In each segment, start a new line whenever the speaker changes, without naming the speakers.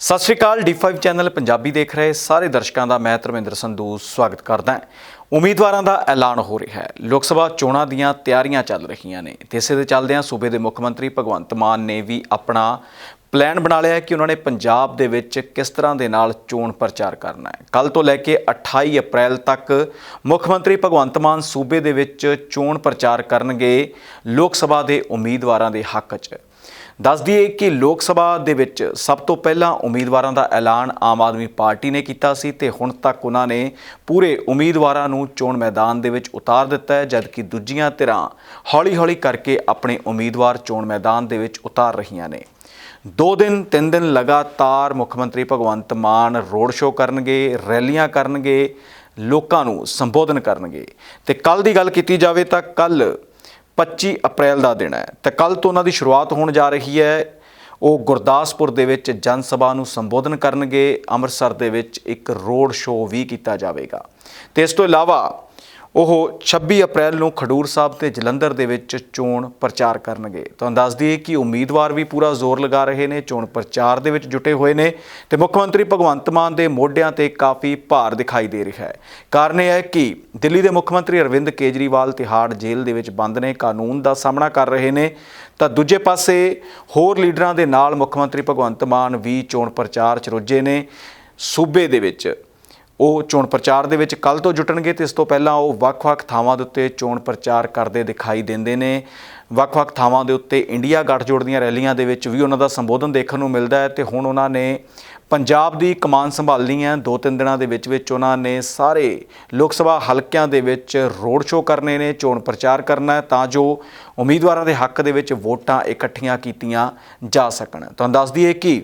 ਸਤਿ ਸ਼੍ਰੀ ਅਕਾਲ D5 channel Punjabi ਦੇਖ ਰਹੇ ਸਾਰੇ ਦਰਸ਼ਕਾਂ ਦਾ, ਮੈਂ ਧਰਮਿੰਦਰ ਸੰਧੂ, ਸਵਾਗਤ ਕਰਦਾ ਹਾਂ। ਉਮੀਦਵਾਰਾਂ ਦਾ ਐਲਾਨ ਹੋ ਰਿਹਾ ਹੈ। ਲੋਕ ਸਭਾ ਚੋਣਾਂ ਦੀਆਂ ਤਿਆਰੀਆਂ ਚੱਲ ਰਹੀਆਂ ਨੇ। ਤੇ ਇਸੇ ਦੇ ਚੱਲਦਿਆਂ ਸੂਬੇ ਦੇ ਮੁੱਖ ਮੰਤਰੀ ਭਗਵੰਤ ਮਾਨ ਨੇ ਵੀ ਆਪਣਾ ਪਲਾਨ ਬਣਾ ਲਿਆ ਹੈ ਕਿ ਉਹਨਾਂ ਨੇ ਪੰਜਾਬ ਦੇ ਵਿੱਚ ਕਿਸ ਤਰ੍ਹਾਂ ਦੇ ਨਾਲ ਚੋਣ ਪ੍ਰਚਾਰ ਕਰਨਾ ਹੈ। ਕੱਲ ਤੋਂ ਲੈ ਕੇ 28 ਅਪ੍ਰੈਲ ਤੱਕ ਮੁੱਖ ਮੰਤਰੀ ਭਗਵੰਤ ਮਾਨ ਸੂਬੇ ਦੇ ਵਿੱਚ ਚੋਣ ਪ੍ਰਚਾਰ ਕਰਨਗੇ ਲੋਕ ਸਭਾ ਦੇ ਉਮੀਦਵਾਰਾਂ ਦੇ ਹੱਕ 'ਚ। ਦੱਸ ਦਈਏ ਕਿ ਲੋਕ ਸਭਾ ਦੇ ਵਿੱਚ ਸਭ ਤੋਂ ਪਹਿਲਾਂ ਉਮੀਦਵਾਰਾਂ ਦਾ ਐਲਾਨ ਆਮ ਆਦਮੀ ਪਾਰਟੀ ਨੇ ਕੀਤਾ ਸੀ ਤੇ ਹੁਣ ਤੱਕ ਉਹਨਾਂ ਨੇ ਪੂਰੇ ਉਮੀਦਵਾਰਾਂ ਨੂੰ ਚੋਣ ਮੈਦਾਨ ਦੇ ਵਿੱਚ ਉਤਾਰ ਦਿੱਤਾ ਹੈ, ਜਦਕਿ ਦੂਜੀਆਂ ਧਿਰਾਂ ਹੌਲੀ-ਹੌਲੀ ਕਰਕੇ ਆਪਣੇ ਉਮੀਦਵਾਰ ਚੋਣ ਮੈਦਾਨ ਦੇ ਵਿੱਚ ਉਤਾਰ ਰਹੀਆਂ ਨੇ। ਦੋ ਦਿਨ, ਤਿੰਨ ਦਿਨ ਲਗਾਤਾਰ ਮੁੱਖ ਮੰਤਰੀ ਭਗਵੰਤ ਮਾਨ ਰੋਡ ਸ਼ੋਅ ਕਰਨਗੇ, ਰੈਲੀਆਂ ਕਰਨਗੇ, ਲੋਕਾਂ ਨੂੰ ਸੰਬੋਧਨ ਕਰਨਗੇ। ਤੇ ਕੱਲ ਦੀ ਗੱਲ ਕੀਤੀ ਜਾਵੇ ਤਾਂ ਕੱਲ 25 ਅਪ੍ਰੈਲ ਦਾ ਦਿਨ ਹੈ। ਤੇ ਕੱਲ ਤੋਂ ਉਹਨਾਂ ਦੀ ਸ਼ੁਰੂਆਤ ਹੋਣ ਜਾ ਰਹੀ ਹੈ। ਉਹ ਗੁਰਦਾਸਪੁਰ ਦੇ ਵਿੱਚ ਜਨ ਸਭਾ ਨੂੰ ਸੰਬੋਧਨ ਕਰਨਗੇ। ਅੰਮ੍ਰਿਤਸਰ ਦੇ ਵਿੱਚ ਇੱਕ ਰੋਡ ਸ਼ੋਅ ਵੀ ਕੀਤਾ ਜਾਵੇਗਾ। ਤੇ ਇਸ ਤੋਂ ਇਲਾਵਾ ਉਹ 26 ਅਪ੍ਰੈਲ ਨੂੰ ਖਡੂਰ ਸਾਹਿਬ ਤੇ ਜਲੰਧਰ ਦੇ ਵਿੱਚ ਚੋਣ ਪ੍ਰਚਾਰ ਕਰਨਗੇ। ਤੁਹਾਨੂੰ ਦੱਸ ਦਈਏ ਕਿ ਉਮੀਦਵਾਰ ਵੀ ਪੂਰਾ ਜ਼ੋਰ ਲਗਾ ਰਹੇ ਨੇ, ਚੋਣ ਪ੍ਰਚਾਰ ਦੇ ਵਿੱਚ ਜੁਟੇ ਹੋਏ ਨੇ ਤੇ ਮੁੱਖ ਮੰਤਰੀ ਭਗਵੰਤ ਮਾਨ ਦੇ ਮੋਢਿਆਂ ਤੇ ਕਾਫੀ ਭਾਰ ਦਿਖਾਈ ਦੇ ਰਿਹਾ ਹੈ। ਕਾਰਨ ਇਹ ਹੈ ਕਿ ਦਿੱਲੀ ਦੇ ਮੁੱਖ ਮੰਤਰੀ ਅਰਵਿੰਦ ਕੇਜਰੀਵਾਲ ਤਿਹਾੜ ਜੇਲ੍ਹ ਦੇ ਵਿੱਚ ਬੰਦ ਨੇ, ਕਾਨੂੰਨ ਦਾ ਸਾਹਮਣਾ ਕਰ ਰਹੇ ਨੇ। ਤਾਂ ਦੂਜੇ ਪਾਸੇ ਹੋਰ ਲੀਡਰਾਂ ਦੇ ਨਾਲ ਮੁੱਖ ਮੰਤਰੀ ਭਗਵੰਤ ਮਾਨ ਵੀ ਚੋਣ ਪ੍ਰਚਾਰ 'ਚ ਰੁੱਝੇ ਨੇ। ਸੂਬੇ ਦੇ ਵਿੱਚ ਉਹ ਚੋਣ ਪ੍ਰਚਾਰ ਦੇ ਵਿੱਚ ਕੱਲ ਤੋਂ ਜੁਟਣਗੇ ਤੇ ਇਸ ਤੋਂ ਪਹਿਲਾਂ ਉਹ ਵੱਖ-ਵੱਖ ਥਾਵਾਂ ਦੇ ਉੱਤੇ ਚੋਣ ਪ੍ਰਚਾਰ ਕਰਦੇ ਦਿਖਾਈ ਦਿੰਦੇ ਨੇ। ਵੱਖ-ਵੱਖ ਥਾਵਾਂ ਦੇ ਉੱਤੇ ਇੰਡੀਆ ਗੱਠਜੋੜ ਦੀਆਂ ਰੈਲੀਆਂ ਦੇ ਵਿੱਚ ਵੀ ਉਹਨਾਂ ਦਾ ਸੰਬੋਧਨ ਦੇਖਣ ਨੂੰ ਮਿਲਦਾ ਹੈ ਤੇ ਹੁਣ ਉਹਨਾਂ ਨੇ ਪੰਜਾਬ ਦੀ ਕਮਾਨ ਸੰਭਾਲਣੀ ਹੈ ਦੋ ਤਿੰਨ ਦਿਨਾਂ ਦੇ ਵਿੱਚ ਵਿੱਚ ਉਹਨਾਂ ਨੇ ਸਾਰੇ ਲੋਕ ਸਭਾ ਹਲਕਿਆਂ ਦੇ ਵਿੱਚ ਰੋਡ ਸ਼ੋਅ ਕਰਨੇ ਨੇ, ਚੋਣ ਪ੍ਰਚਾਰ ਕਰਨਾ ਹੈ ਤਾਂ ਜੋ ਉਮੀਦਵਾਰਾਂ ਦੇ ਹੱਕ ਦੇ ਵਿੱਚ ਵੋਟਾਂ ਇਕੱਠੀਆਂ ਕੀਤੀਆਂ ਜਾ ਸਕਣ। ਤੁਹਾਨੂੰ ਦੱਸ ਦਈਏ ਕਿ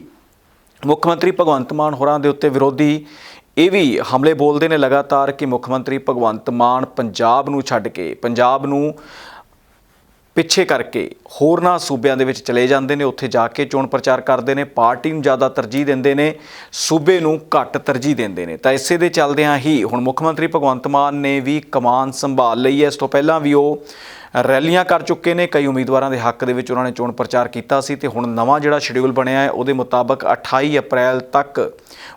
ਮੁੱਖ ਮੰਤਰੀ ਭਗਵੰਤ ਮਾਨ ਹੋਰਾਂ ਦੇ ਉੱਤੇ ਵਿਰੋਧੀ ਇਹ ਵੀ ਹਮਲੇ ਬੋਲਦੇ ਨੇ ਲਗਾਤਾਰ ਕਿ ਮੁੱਖ ਮੰਤਰੀ ਭਗਵੰਤ ਮਾਨ ਪੰਜਾਬ ਨੂੰ ਛੱਡ ਕੇ, ਪੰਜਾਬ ਨੂੰ ਪਿੱਛੇ ਕਰਕੇ ਹੋਰਨਾਂ ਸੂਬਿਆਂ ਦੇ ਵਿੱਚ ਚਲੇ ਜਾਂਦੇ ਨੇ, ਉੱਥੇ ਜਾ ਕੇ ਚੋਣ ਪ੍ਰਚਾਰ ਕਰਦੇ ਨੇ, ਪਾਰਟੀ ਨੂੰ ਜ਼ਿਆਦਾ ਤਰਜੀਹ ਦਿੰਦੇ ਨੇ, ਸੂਬੇ ਨੂੰ ਘੱਟ ਤਰਜੀਹ ਦਿੰਦੇ ਨੇ। ਤਾਂ ਇਸੇ ਦੇ ਚੱਲਦਿਆਂ ਹੀ ਹੁਣ ਮੁੱਖ ਮੰਤਰੀ ਭਗਵੰਤ ਮਾਨ ਨੇ ਵੀ ਕਮਾਨ ਸੰਭਾਲ ਲਈ ਹੈ। ਇਸ ਤੋਂ ਪਹਿਲਾਂ ਵੀ ਉਹ ਰੈਲੀਆਂ ਕਰ ਚੁੱਕੇ ਨੇ, ਕਈ ਉਮੀਦਵਾਰਾਂ ਦੇ ਹੱਕ ਦੇ ਵਿੱਚ ਉਹਨਾਂ ਨੇ ਚੋਣ ਪ੍ਰਚਾਰ ਕੀਤਾ ਸੀ ਤੇ ਹੁਣ ਨਵਾਂ ਜਿਹੜਾ ਸ਼ਡਿਊਲ ਬਣਿਆ ਹੈ, ਉਹਦੇ ਮੁਤਾਬਕ 28 ਅਪ੍ਰੈਲ ਤੱਕ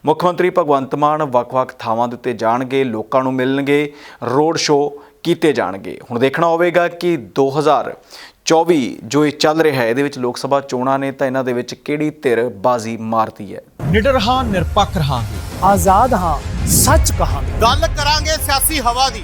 ਮੁੱਖ ਮੰਤਰੀ ਭਗਵੰਤ ਮਾਨ ਵੱਖ-ਵੱਖ ਥਾਵਾਂ ਦੇ ਉੱਤੇ ਜਾਣਗੇ, ਲੋਕਾਂ ਨੂੰ ਮਿਲਣਗੇ, ਰੋਡ ਸ਼ੋਅ ਕੀਤੇ ਜਾਣਗੇ। ਹੁਣ ਦੇਖਣਾ ਹੋਵੇਗਾ ਕਿ 2024 ਜੋ ਇਹ ਚੱਲ ਰਿਹਾ ਹੈ ਇਹਦੇ ਵਿੱਚ ਲੋਕ ਸਭਾ ਚੋਣਾਂ ਨੇ ਤਾਂ ਇਹਨਾਂ ਦੇ ਵਿੱਚ ਕਿਹੜੀ ਧਿਰ ਬਾਜ਼ੀ ਮਾਰਦੀ ਹੈ?
ਨਿਡਰ ਹਾਂ ਨਿਰਪੱਖ ਰਹਾਂਗੇ।
ਆਜ਼ਾਦ ਹਾਂ ਸੱਚ ਕਹਾਂਗੇ।
ਗੱਲ ਕਰਾਂਗੇ ਸਿਆਸੀ ਹਵਾ ਦੀ।